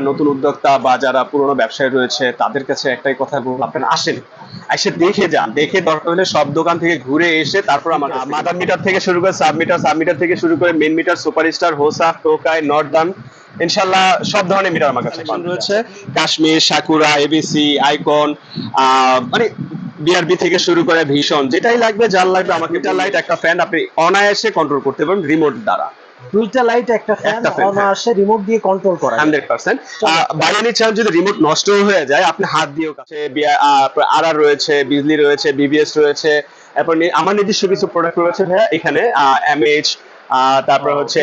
নতুন উদ্যোক্তা বা যারা পুরনো ব্যবসায়ী রয়েছে তাদের কাছে একটাই কথা বলব আপনারা আসেন এসে দেখে যান। দেখে দরকার হলে সব দোকান থেকে ঘুরে এসে তারপর আমার মাদার মিটার থেকে শুরু করে সাব মিটার সাব মিটার থেকে শুরু করে মেন মিটার সুপারস্টার হোসা টোকাই নর্দান ইনশাল্লাহ সব ধরনের মিটার আমার কাছে। রয়েছে। কাশ্মীর সাকুরা এবিসি আইকন মানে বিআরবি থেকে শুরু করে ভীষণ যেটাই লাগবে যার লাগবে আমাকে লাইট একটা ফ্যান আপনি অনায়াসে কন্ট্রোল করতে পারেন রিমোট দ্বারা। দুইটা লাইট একটা ফ্যান অনায়াসে রিমোট দিয়ে কন্ট্রোল করা। যায়। Hundred percent. বায়ানি চান যদি রিমোট নষ্ট হয়ে যায় আপনি হাত দিয়েও কাছে আর আর রয়েছে বিজলি রয়েছে বিবিএস রয়েছে এরপর আমার নিজস্ব কিছু প্রোডাক্ট রয়েছে ভাইয়া এখানে এমএইচ তারপর হচ্ছে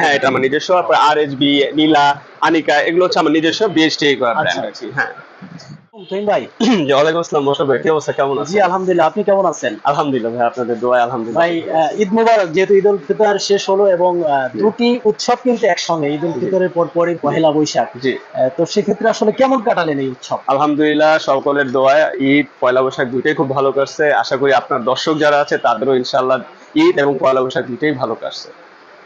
হ্যাঁ এটা আমার নিজস্ব। তারপর আর এইচ বি নীলা আনিকা এগুলো হচ্ছে আমার নিজস্ব বিএসটি করা আচ্ছা, ব্র্যান্ড আছে হ্যাঁ। তুহিন ভাই। ওয়ালাইকুম আসসালাম ভাই কি অবস্থা? কেমন জি আলহামদুলিল্লাহ আপনি কেমন আছেন? আলহামদুলিল্লাহ ভাই আপনাদের দোয়া আলহামদুলিল্লাহ। ভাই ঈদ মুবারক যেহেতু ঈদ উল ফিতর শেষ হলো এবং দুটি উৎসব কিন্তু একসঙ্গে ঈদ উল ফিতরের পর পরই পহেলা বৈশাখ। জি। তো সেক্ষেত্রে আসলে কেমন কাটালেন এই উৎসব? আলহামদুলিল্লাহ সকলের দোয়ায় ঈদ পয়লা বৈশাখ দুইটাই খুব ভালো কাটছে। আশা করি আপনার দর্শক যারা আছে তাদেরও ইনশাল্লাহ ঈদ এবং পয়লা বৈশাখ দুটোই ভালো কাটছে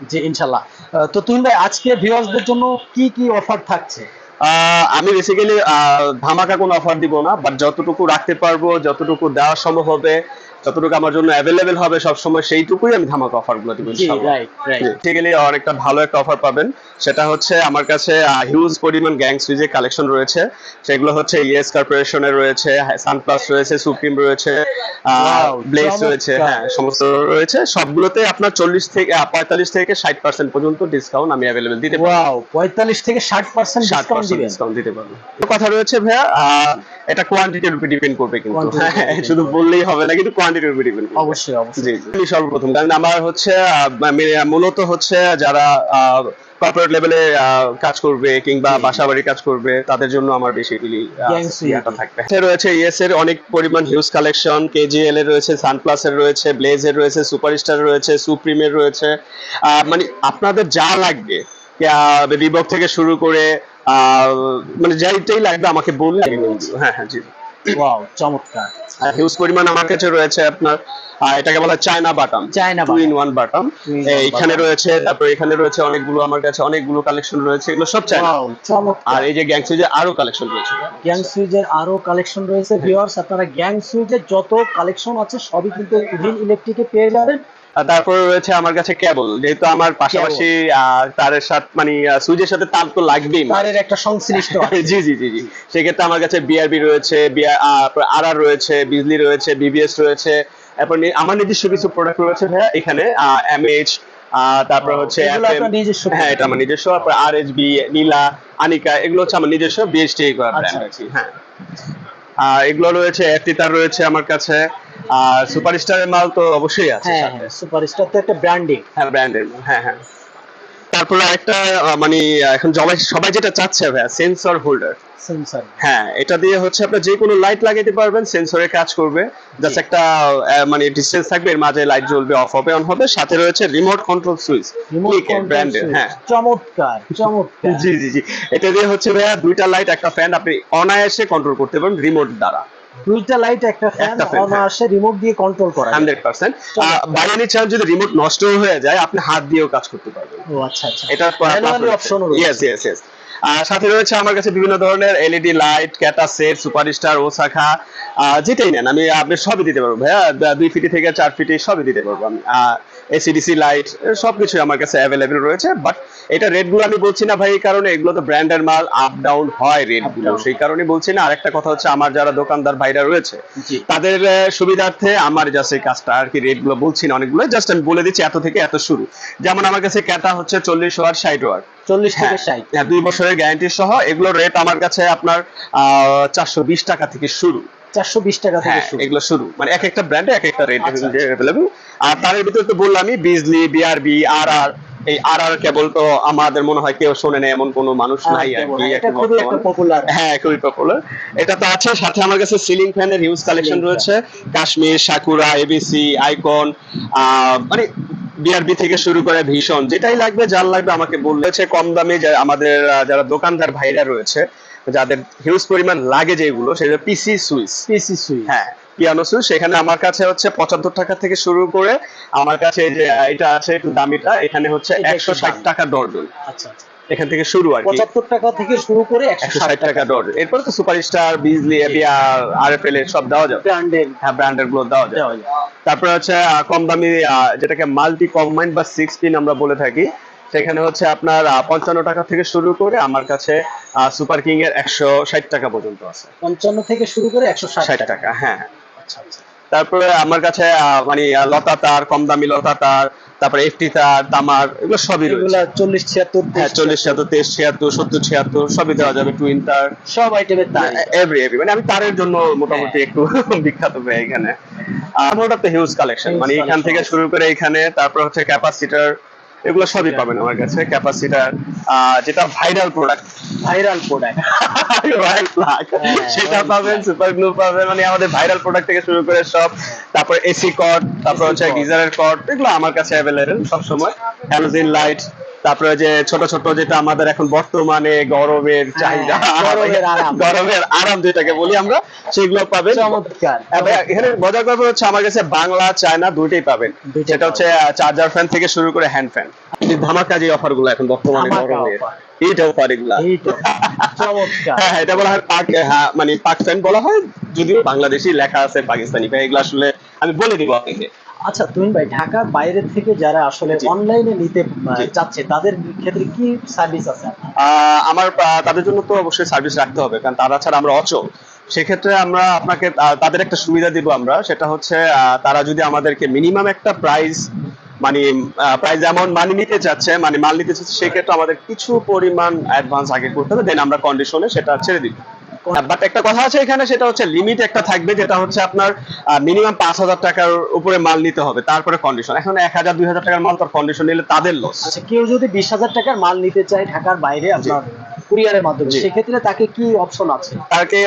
জি ইনশাল্লাহ। তো তুমি ভাই আজকে ভিউয়ার্সদের জন্য কি কি অফার থাকছে? আহ, আমি বেসিক্যালি ধামাকা কোনো অফার দিব না বাট যতটুকু রাখতে পারব যতটুকু দেওয়া সম্ভব হবে যতটুকু আমার জন্য অ্যাভেলেবেল হবে সবসময় সেইটুকুই আমি ধামাকা অফারগুলো দিব রাইট বেসিক্যালি অনেকটা ভালো একটা অফার পাবেন সেটা হচ্ছে আমার কাছে হিউজ পরিমাণ গ্যাং সুইজের কালেকশন রয়েছে। সেগুলো হচ্ছে ইএস কর্পোরেশনের রয়েছে সানপ্লাস রয়েছে সুপ্রিম রয়েছে চমৎকার। রয়েছে হ্যাঁ সমস্ত রয়েছে। সবগুলোতে আপনার চল্লিশ থেকে পঁয়তাল্লিশ থেকে ষাট পার্সেন্ট পর্যন্ত ডিসকাউন্ট আমি অ্যাভেলেবেল দিতে পারি ওয়াও পঁয়তাল্লিশ থেকে ষাট পার্সেন্ট ষাট ডিসকাউন্ট ডিসকাউন্ট দিতে পারব। কথা রয়েছে ভাইয়া এটা কোয়ান্টিটির উপর ডিপেন্ড করবে কিন্তু। হ্যাঁ, শুধু বললেই হবে না কিন্তু কোয়ান্টিটির উপর অবশ্যই অবশ্যই। জি জি। সর্বপ্রথম কারণ আমার হচ্ছে মানে মূলত হচ্ছে যারা কর্পোরেট লেভেলে কাজ করবে কিংবা কাজ করবে তাদের জন্য আমার Gang থাকবে। রয়েছে ইএস এর অনেক পরিমাণ হিউজ কালেকশন কেজিএল এর রয়েছে সানপ্লাস এর রয়েছে ব্লেজ এর রয়েছে সুপারস্টার রয়েছে সুপ্রিমের রয়েছে। আহ, মানে আপনাদের যা লাগবে রিবক থেকে শুরু করে আহ, মানে যাইটাই লাগবে আমাকে বললে। হ্যাঁ হ্যাঁ জি। ওয়াও চমৎকার। হিউজ পরিমাণ আমার কাছে রয়েছে আপনার এটাকে বলা চায়না বাটাম। চায়না টু ইন ওয়ান বাটাম। এখানে রয়েছে তারপর এখানে রয়েছে অনেকগুলো আমার কাছে অনেকগুলো কালেকশন রয়েছে এগুলো সব চায়না। আর এই যে গ্যাং সুইজে আরও কালেকশন রয়েছে। গ্যাং সুইজের আরও কালেকশন রয়েছে ভিউয়ার্স আপনারা গ্যাং সুইজের যত কালেকশন আছে সবই কিন্তু উইল ইলেকট্রিকে পেয়ে যাবেন। তারপরে রয়েছে আমার কাছে কেবল যেহেতু আমার পাশাপাশি আহ, তারের সাথে মানে সুইজের সাথে তার তো লাগবেই তারের একটা সংশ্লিষ্ট। জি জি জি জি। সেক্ষেত্রে আমার কাছে বিআরবি রয়েছে আর আর রয়েছে বিজলি রয়েছে বিবিএস রয়েছে এরপর আমার নিজস্ব কিছু প্রোডাক্ট রয়েছে ভাইয়া এখানে এমএইচ তারপর হচ্ছে হ্যাঁ এটা আমার নিজস্ব আর এইচ বি নীলা আনিকা এগুলো হচ্ছে আমার নিজস্ব বিএসটি করা আচ্ছা, আছে হ্যাঁ। এগুলো রয়েছে এফটিতার রয়েছে আমার কাছে। আর সুপারস্টারের মাল তো অবশ্যই আছে হ্যাঁ। হ্যাঁ সুপারস্টার তো একটা ব্র্যান্ডিং হ্যাঁ ব্র্যান্ডের হ্যাঁ হ্যাঁ। তারপরে একটা মানে এখন সবাই সবাই যেটা চাচ্ছে ভাইয়া সেন্সর হোল্ডার সেন্সর হ্যাঁ এটা দিয়ে হচ্ছে আপনি যে কোনো লাইট লাগাইতে পারবেন সেন্সরে কাজ করবে। জাস্ট একটা মানে ডিসটেন্স থাকবে এর মাঝে লাইট জ্বলবে অফ হবে অন হবে। সাথে রয়েছে রিমোট কন্ট্রোল সুইচ রিমোট ব্র্যান্ডের হ্যাঁ। চমৎকার চমৎকার। জি জি জি। এটা দিয়ে হচ্ছে ভাইয়া দুইটা লাইট একটা ফ্যান আপনি অনায়াসে কন্ট্রোল করতে পারবেন রিমোট দ্বারা। দুইটা লাইট একটা ফ্যান একটা fan, হ্যাঁ। অনায়াসে রিমোট দিয়ে কন্ট্রোল করা যায়। Hundred percent. বায়ানি চান যদি রিমোট নষ্ট হয়ে যায় আপনি হাত দিয়েও কাজ করতে পারবেন। ও আচ্ছা আচ্ছা। এটা Manually option রয়েছে। ইয়েস ইয়েস ইয়েস আর সাথে রয়েছে আমার কাছে বিভিন্ন ধরনের এলইডি লাইট ক্যাটা সেট সুপারস্টার ওসাখা যেটাই নেন আমি আপনি সবই দিতে পারব। ভাইয়া দুই ফিটি থেকে চার ফিটি সবই দিতে পারব আমি। এসিডিসি লাইট সবকিছু আমার কাছে অ্যাভেলেবেল রয়েছে বাট এটা রেটগুলো আমি বলছি না ভাই এই কারণে এগুলো তো ব্র্যান্ডের মাল আপ ডাউন হয় রেটগুলো। সেই কারণে বলছি না আরেকটা কথা হচ্ছে আমার যারা দোকানদার ভাইরা রয়েছে তাদের সুবিধার্থে আমার জাস্ট এই কাজটা আর কি রেটগুলো বলছি না অনেকগুলো জাস্ট আমি বলে দিচ্ছি এত থেকে এত শুরু। যেমন আমার কাছে ক্যাটা হচ্ছে চল্লিশ ওয়ার ষাট ওয়ার চল্লিশ থেকে হ্যাঁ ষাট। হ্যাঁ, দুই বছরের গ্যারান্টি সহ এগুলো রেট আমার কাছে আপনার চারশো বিশ টাকা থেকে শুরু। চারশো বিশ টাকা থেকে হ্যাঁ এগুলো শুরু। মানে এক একটা ব্র্যান্ডে এক একটা রেট আচ্ছা, অ্যাভেলেবল আর তার ভিতরে তো বললামই বিজলি বিআরবি আর আর এই আর আর কেবল তো আমাদের মনে হয় কেউ শোনে না এমন কোনো মানুষ নাই আর কি হ্যাঁ খুবই পপুলার এটা তো আছে সাথে আমার কাছে সিলিং ফ্যানের হিউজ কালেকশন রয়েছে। কাশ্মীর সাকুরা এবিসি আইকন মানে বিআরবি থেকে শুরু করে ভীষণ। যেটাই লাগবে যার লাগবে আমাকে বললেছে কম দামে যা- আমাদের যারা দোকানদার ভাইরা রয়েছে যাদের হিউজ পরিমাণ লাগে যেগুলো সেটা পিসি সুইচ পিসি সুইচ হ্যাঁ। পিয়ানো সুইচ সেখানে আমার কাছে হচ্ছে পঁচাত্তর টাকা থেকে শুরু করে আমার কাছে যে এটা আছে একটু দামিটা এখানে হচ্ছে একশো ষাট টাকা ডর্জন আচ্ছা আচ্ছা। এখান থেকে শুরু আর কি। পঁচাত্তর টাকা থেকে শুরু করে একশো একশো ষাট ষাট টাকা ডর এরপরে তো সুপারস্টার বিজলি এবিআর আর এফ এল এর সব দেওয়া যাবে। ব্র্যান্ডের হ্যাঁ ব্র্যান্ডেরগুলো দেওয়া যায় দেওয়া তারপরে হচ্ছে কম দামি যেটাকে মাল্টি কম্বাইন্ড বা সিক্স পিন আমরা বলে থাকি সেখানে হচ্ছে আপনার পঞ্চান্ন টাকা থেকে শুরু করে আমার কাছে সুপার কিং এর একশো ষাট টাকা পর্যন্ত আছে। পঞ্চান্ন থেকে শুরু করে একশো ষাট টাকা হ্যাঁ। তারপরে আমার কাছে মানে লতা তার কম দামি লতা তার তারপরে এফটি তার তামার এগুলো সবই রয়েছে। চল্লিশ ছিয়াত্তর হ্যাঁ চল্লিশ ছিয়াত্তর তেইশ ছিয়াত্তর সত্তর ছিয়াত্তর সবই দেওয়া যাবে টুইন তার। সব আইটেমের তার। এভরি এভরি মানে আমি তারের জন্য মোটামুটি একটু বিখ্যাত ভাই এখানে। আমার ওটা তো হিউজ কালেকশন মানে এখান থেকে শুরু করে এখানে তারপর হচ্ছে ক্যাপাসিটার এগুলো সবই পাবেন আমার কাছে ক্যাপাসিটার যেটা viral product viral product royal plug সেটা পাবেন সুপার গ্লু পাবেন মানে আমাদের ভাইরাল প্রোডাক্ট থেকে শুরু করে সব তারপর এসি কট তারপর হচ্ছে গিজারের কট এগুলো আমার কাছে অ্যাভেলেবেল সব সময় হ্যালোজিন লাইট তারপরে যে ছোট ছোট যেটা আমাদের এখন বর্তমানে গরমের চাহিদা হ্যাঁ, গরমের আরাম। যেটাকে বলি আমরা সেগুলো পাবেন। চমৎকার এখানে মজার ব্যাপার হচ্ছে আমার কাছে বাংলা চায়না দুইটাই পাবেন। সেটা হচ্ছে চার্জার ফ্যান থেকে শুরু করে হ্যান্ড ফ্যান। ধামাকা যে অফারগুলো এখন বর্তমানে গরমের এগুলা। হ্যাঁ এটা বলা হয় পাক হ্যাঁ মানে পাক ফ্যান বলা হয় যদিও বাংলাদেশি লেখা আছে পাকিস্তানি ভাই এগুলো আসলে আমি বলে দিব আপনাকে। আচ্ছা তুমি ভাই ঢাকার বাইরে থেকে যারা আসলে অনলাইনে নিতে চাচ্ছে তাদের ক্ষেত্রে কি সার্ভিস আছে আমার তাদের জন্য তো অবশ্যই সার্ভিস রাখতে হবে কারণ তারা ছাড়া আমরা অচল। সেক্ষেত্রে আমরা আপনাকে তাদের একটা সুবিধা দিব আমরা সেটা হচ্ছে তারা যদি আমাদেরকে মিনিমাম একটা প্রাইস মানে প্রাইস অ্যামাউন্ট মানি নিতে চাচ্ছে মানে মাল নিতে চাচ্ছে সেক্ষেত্রে আমাদের কিছু পরিমাণ অ্যাডভান্স আগে করতে হবে দেন আমরা কন্ডিশনে সেটা ছেড়ে দিব। বাট একটা কথা আছে এখানে সেটা হচ্ছে লিমিট একটা থাকবে যেটা হচ্ছে আপনার মিনিমাম পাঁচ হাজার টাকার উপরে মাল নিতে হবে তারপরে কন্ডিশন এখন এক হাজার দুই হাজার টাকার মাল তার কন্ডিশন নিলে তাদের লস আচ্ছা কেউ যদি বিশ হাজার টাকার মাল নিতে চায় ঢাকার বাইরে আপনার কুরিয়ারের মাধ্যমে। সেক্ষেত্রে তাকে কি অপশন আছে? তাকে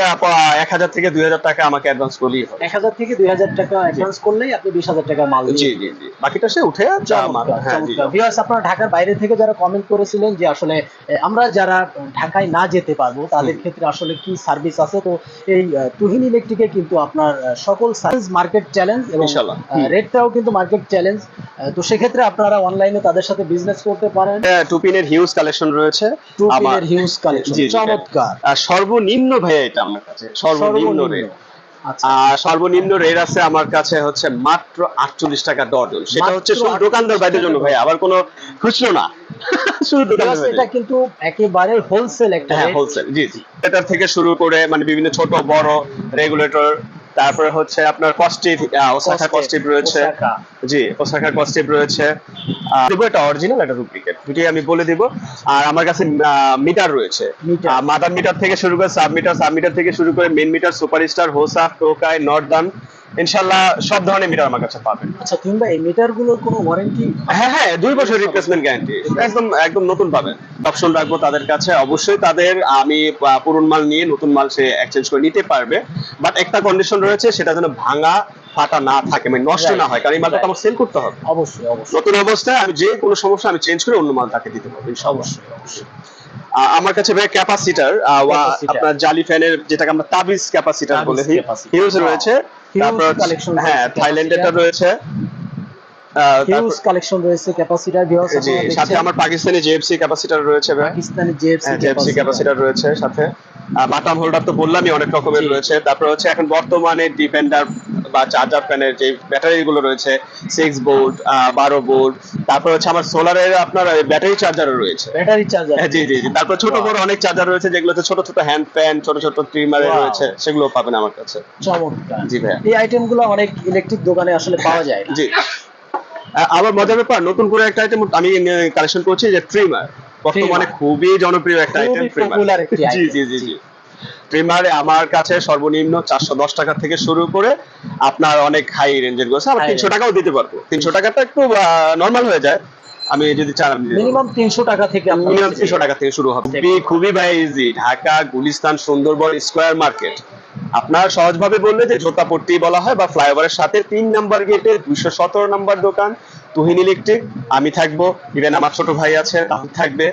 এক হাজার থেকে দুই হাজার টাকা আমাকে অ্যাডভান্স করলেই হবে। এক হাজার থেকে দুই হাজার টাকা অ্যাডভান্স করলেই আপনি বিশ হাজার টাকা মাল জি জি জি। বাকিটা সে উঠে আমার হ্যাঁ ভিউয়ার্স আপনারা ঢাকার বাইরে থেকে যারা কমেন্ট করেছিলেন যে আসলে আমরা যারা ঢাকায় না যেতে পারব তাদের ক্ষেত্রে আসলে কি সার্ভিস আছে? তো এই তুহিন ইলেকট্রিকে কিন্তু আপনার সকল সার্ভিস মার্কেট চ্যালেঞ্জ এবং রেটটাও কিন্তু মার্কেট চ্যালেঞ্জ তো সেক্ষেত্রে আপনারা অনলাইনে তাদের সাথে বিজনেস করতে পারেন। টুপিনের হিউজ কালেকশন রয়েছে। টু আমার পিনের হিউজ কালেকশন জি, চমৎকার। আর সর্বনিম্ন ভাইয়া এটা আমার কাছে সর্বনিম্ন রেট আচ্ছা। আর সর্বনিম্ন রেট আছে আমার কাছে হচ্ছে মাত্র আটচল্লিশ টাকা ডজন সেটা হচ্ছে শুধু দোকানদার বাইরের জন্য ভাই আবার কোনো খুচরো না। শুধু দোকানদার এটা কিন্তু একেবারে হোলসেল একটা হ্যাঁ হোলসেল জি জি। এটার থেকে শুরু করে মানে বিভিন্ন ছোট বড় রেগুলেটর তারপরে হচ্ছে আপনার কস্টিভ ওসাকা কস্টিভ রয়েছে। জি ওসাকা কস্টিভ রয়েছে। দেবো এটা অরিজিনাল এটা ডুপ্লিকেট দুটি আমি বলে দিব। আর আমার কাছে মিটার রয়েছে। মাদার মিটার থেকে শুরু করে সাব মিটার সাব মিটার থেকে শুরু করে মেন মিটার সুপার স্টার হোসা টোকাই নর্দান ইনশাল্লাহ সব ধরনের মিটার আমার কাছে পাবেন। আচ্ছা তুমি ভাই এই মিটারগুলোর কোনো ওয়ারেন্টি হ্যাঁ হ্যাঁ দুই বছর রিপ্লেসমেন্ট গ্যারান্টি একদম একদম নতুন পাবেন। অপশন রাখব তাদের কাছে। অবশ্যই তাদের আমি পুরন মাল নিয়ে নতুন মাল সে এক্সচেঞ্জ করে নিতে পারবে। বাট একটা কন্ডিশন রয়েছে সেটা যেন ভাঙা ফাটা না থাকে মানে নষ্ট না হয়। কারণ এই মালটা আমার সেল করতে হবে। অবশ্যই অবশ্যই। নতুন অবস্থায় আমি যে কোনো সমস্যা আমি চেঞ্জ করে অন্য মাল তাকে দিতে পারব। অবশ্যই অবশ্যই। আমার কাছে ভাই ক্যাপাসিটার। আপনার জালি ফ্যানের যেটাকে আমরা তাবিজ ক্যাপাসিটার বলে। হিউজ রয়েছে। তারপর হ্যাঁ রয়েছে থাইল্যান্ডেরটা রয়েছে। হিউজ কালেকশন রয়েছে ক্যাপাসিটার সাথে আমার পাকিস্তানি জেএফসি ক্যাপাসিটার রয়েছে পাকিস্তানি জেএফসি ক্যাপাসিটার রয়েছে সাথে। বাটাম হোল্ডার তো বললামই অনেক রকমের রয়েছে। তারপর হচ্ছে এখন বর্তমানে ডিফেন্ডার বা চার্জার ফ্যানের যে ব্যাটারি গুলো রয়েছে সিক্স বোল্ট বারো বোল্ট তারপর হচ্ছে আমার সোলারের আপনার ব্যাটারি চার্জারও রয়েছে। ব্যাটারি চার্জার জি জি জি। তারপর ছোট বড় অনেক চার্জার রয়েছে যেগুলোতে ছোট ছোট হ্যান্ড ফ্যান ছোট ছোট ট্রিমারে রয়েছে সেগুলো পাবেন আমার কাছে। চমৎকার। জি ভাইয়া। এই আইটেমগুলো অনেক ইলেকট্রিক দোকানে আসলে পাওয়া যায় না। জি। আবার মজার ব্যাপার নতুন করে একটা আইটেম আমি কালেকশন করছি যে ট্রিমার বর্তমানে খুবই জনপ্রিয় একটা আইটেম ট্রিমার জি জি জি জি। ট্রিমার আমার কাছে সর্বনিম্ন চারশো দশ টাকা থেকে শুরু করে আপনার অনেক হাই রেঞ্জের গোছে High তিনশো টাকাও দিতে পারব। তিনশো টাকাটা একটু নর্মাল হয়ে যায়। আমি যদি চান আমি। মিনিমাম তিনশো টাকা থেকে মিনিমাম তিনশো টাকা থেকে শুরু হবে। খুবই ভাই easy Dhaka Gulistan Sundarban square market আপনার সহজভাবে বললে যে জোতাপট্টি বলা হয় বা ফ্লাইওভারের সাথে তিন নাম্বার গেটের দুইশো সতেরো নাম্বার দোকান তুহিন ইলেকট্রিক। আমি থাকব। ইভেন আমার ছোট ভাই আছে তাহলে থাকবে।